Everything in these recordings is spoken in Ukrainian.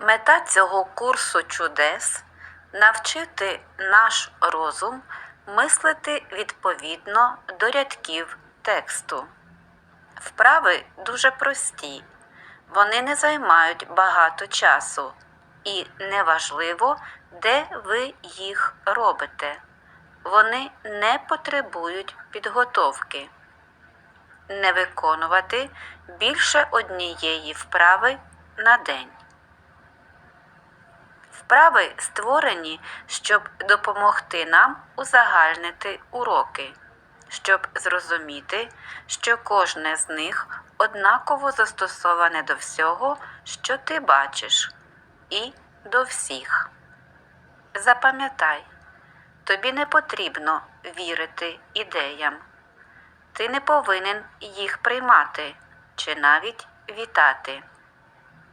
Мета цього курсу чудес навчити наш розум мислити відповідно до рядків тексту. Вправи дуже прості, вони не займають багато часу, і неважливо, де ви їх робите. Вони не потребують підготовки. Не виконувати більше однієї вправи на день. Вправи створені, щоб допомогти нам узагальнити уроки, щоб зрозуміти, що кожне з них однаково застосоване до всього, що ти бачиш, і до всіх. Запам'ятай, тобі не потрібно вірити ідеям. Ти не повинен їх приймати чи навіть вітати.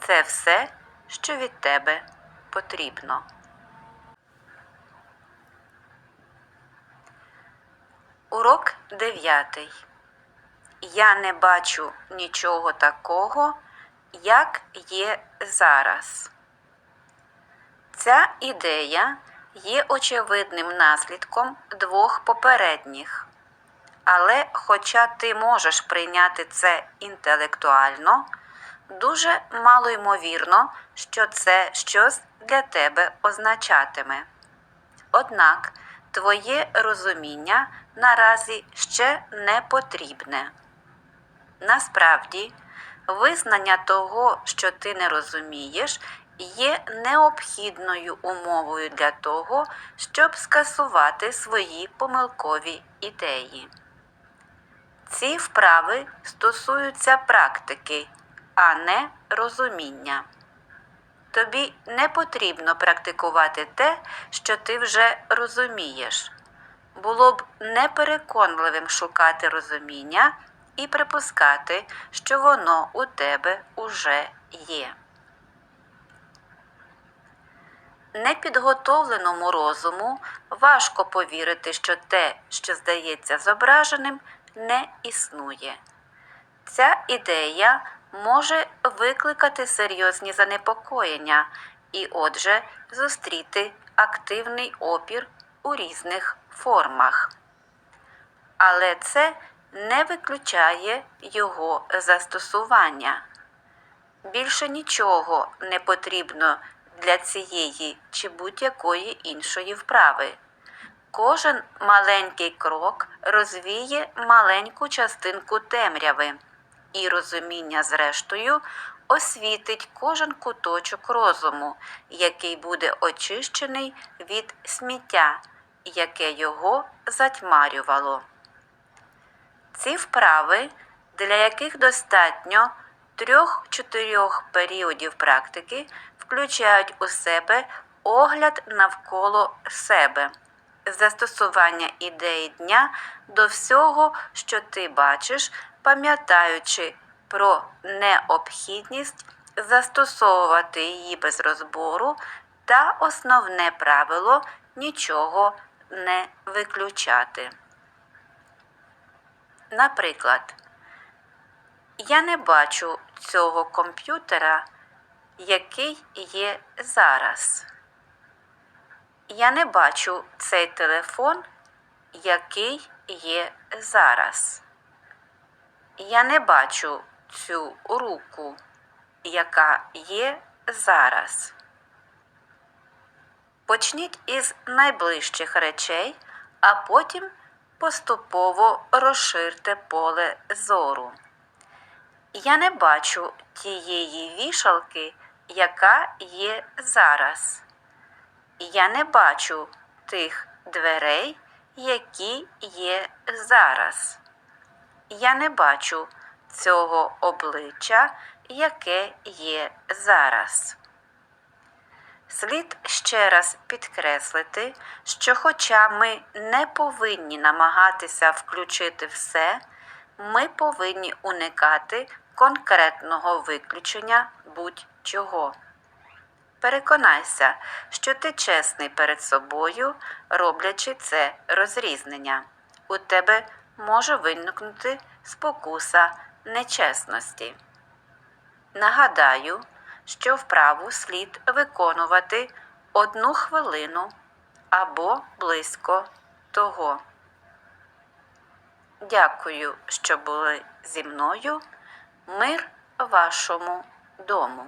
Це все, що від тебе потрібно. Урок 9. Я не бачу нічого такого, як є зараз. Ця ідея є очевидним наслідком двох попередніх. Але, хоча ти можеш прийняти це інтелектуально, дуже мало ймовірно, що це щось для тебе означатиме. Однак твоє розуміння наразі ще не потрібне. Насправді, визнання того, що ти не розумієш, є необхідною умовою для того, щоб скасувати свої помилкові ідеї. Ці вправи стосуються практики, а не розуміння. Тобі не потрібно практикувати те, що ти вже розумієш. Було б непереконливим шукати розуміння і припускати, що воно у тебе уже є. Непідготовленому розуму важко повірити, що те, що здається зображеним, не існує. Ця ідея може викликати серйозні занепокоєння і, отже, зустріти активний опір у різних формах. Але це не виключає його застосування. Більше нічого не потрібно для цієї чи будь-якої іншої вправи. Кожен маленький крок розвіє маленьку частинку темряви, і розуміння, зрештою, освітить кожен куточок розуму, який буде очищений від сміття, яке його затьмарювало. Ці вправи, для яких достатньо трьох-чотирьох періодів практики, включають у себе огляд навколо себе, застосування ідеї дня до всього, що ти бачиш, пам'ятаючи про необхідність застосовувати її без розбору та основне правило нічого не виключати. Наприклад, я не бачу цього комп'ютера, який є зараз. Я не бачу цей телефон, який є зараз. Я не бачу цю руку, яка є зараз. Почніть із найближчих речей, а потім поступово розширте поле зору. Я не бачу тієї вішалки, яка є зараз. Я не бачу тих дверей, які є зараз. Я не бачу цього обличчя, яке є зараз. Слід ще раз підкреслити, що хоча ми не повинні намагатися включити все, ми повинні уникати конкретного виключення будь-чого. Переконайся, що ти чесний перед собою, роблячи це розрізнення. У тебе може виникнути спокуса нечесності. Нагадаю, що вправу слід виконувати одну хвилину або близько того. Дякую, що були зі мною. Мир вашому дому.